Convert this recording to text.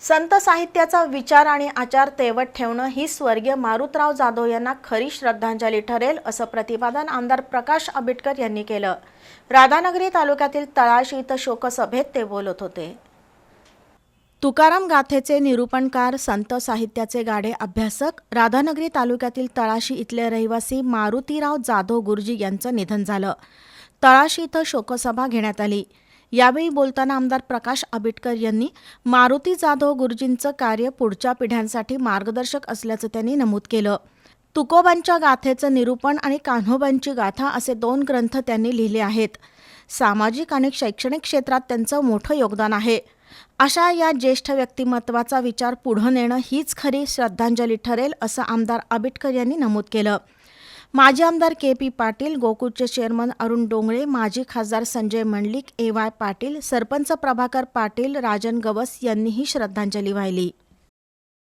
संत साहित्याचा विचार आणि आचार तेवत ठेवणं ही स्वर्गीय मारुतराव जाधव यांना खरी श्रद्धांजली ठरेल असं प्रतिपादन आमदार प्रकाश आंबेडकर यांनी केलं. राधानगरी तालुक्यातील तळाशी इथं शोकसभेत ते बोलत होते. तुकाराम गाथेचे निरूपणकार संत साहित्याचे गाडे अभ्यासक राधानगरी तालुक्यातील तळाशी इथले रहिवासी मारुतीराव जाधव गुरुजी यांचं निधन झालं. तळाशी इथं शोकसभा घेण्यात आली. यावेळी बोलताना आमदार प्रकाश आंबेडकर यांनी मारुती जाधव गुरुजींचं कार्य पुढच्या पिढ्यांसाठी मार्गदर्शक असल्याचं त्यांनी नमूद केलं. तुकोबांच्या गाथेचं निरूपण आणि कान्होबांची गाथा असे दोन ग्रंथ त्यांनी लिहिले आहेत. सामाजिक आणि शैक्षणिक क्षेत्रात त्यांचं मोठं योगदान आहे. अशा या ज्येष्ठ व्यक्तिमत्वाचा विचार पुढं नेणं हीच खरी श्रद्धांजली ठरेल असं आमदार आबिटकर यांनी नमूद केलं. माजी आमदार के पी पाटील गोकुळचे चेअरमन अरुण डोंगळे माजी खासदार संजय मंडलिक ए वाय पाटील सरपंच प्रभाकर पाटील राजन गवस यांनीही श्रद्धांजली वाहिली.